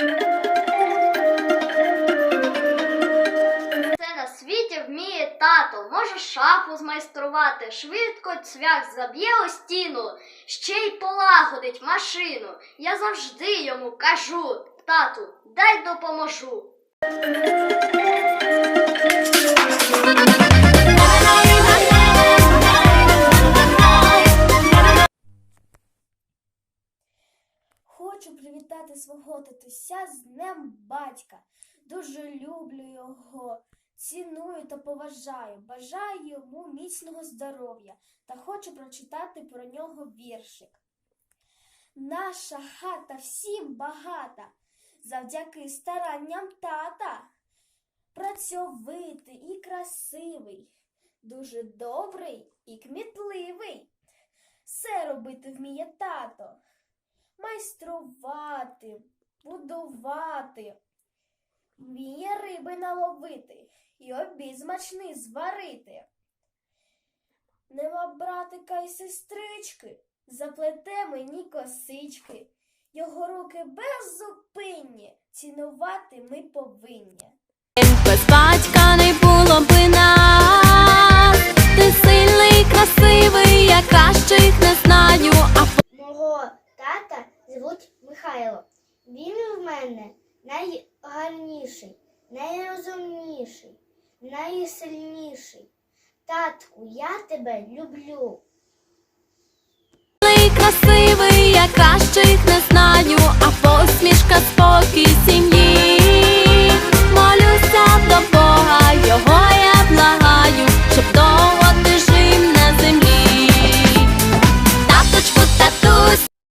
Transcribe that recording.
Це на світі вміє тато, може шафу змайструвати, швидко цвях заб'є у стіну, ще й полагодить машину. Я завжди йому кажу, тату, дай допоможу. Хочу привітати свого татуся з Днем батька. Дуже люблю його, ціную та поважаю. Бажаю йому міцного здоров'я та хочу прочитати про нього віршик. Наша хата всім багата, завдяки старанням тата. Працьовитий і красивий, дуже добрий і кмітливий. Все робити вміє тато майструвати, будувати, вміє риби наловити і обід смачний зварити. Нема братика й сестрички, заплете мені косички. Його руки беззупинні, цінувати ми повинні. Без батька не було би Михайло. Він в мене найгарніший, найрозумніший, найсильніший. Татку, я тебе люблю. красивий, я кращих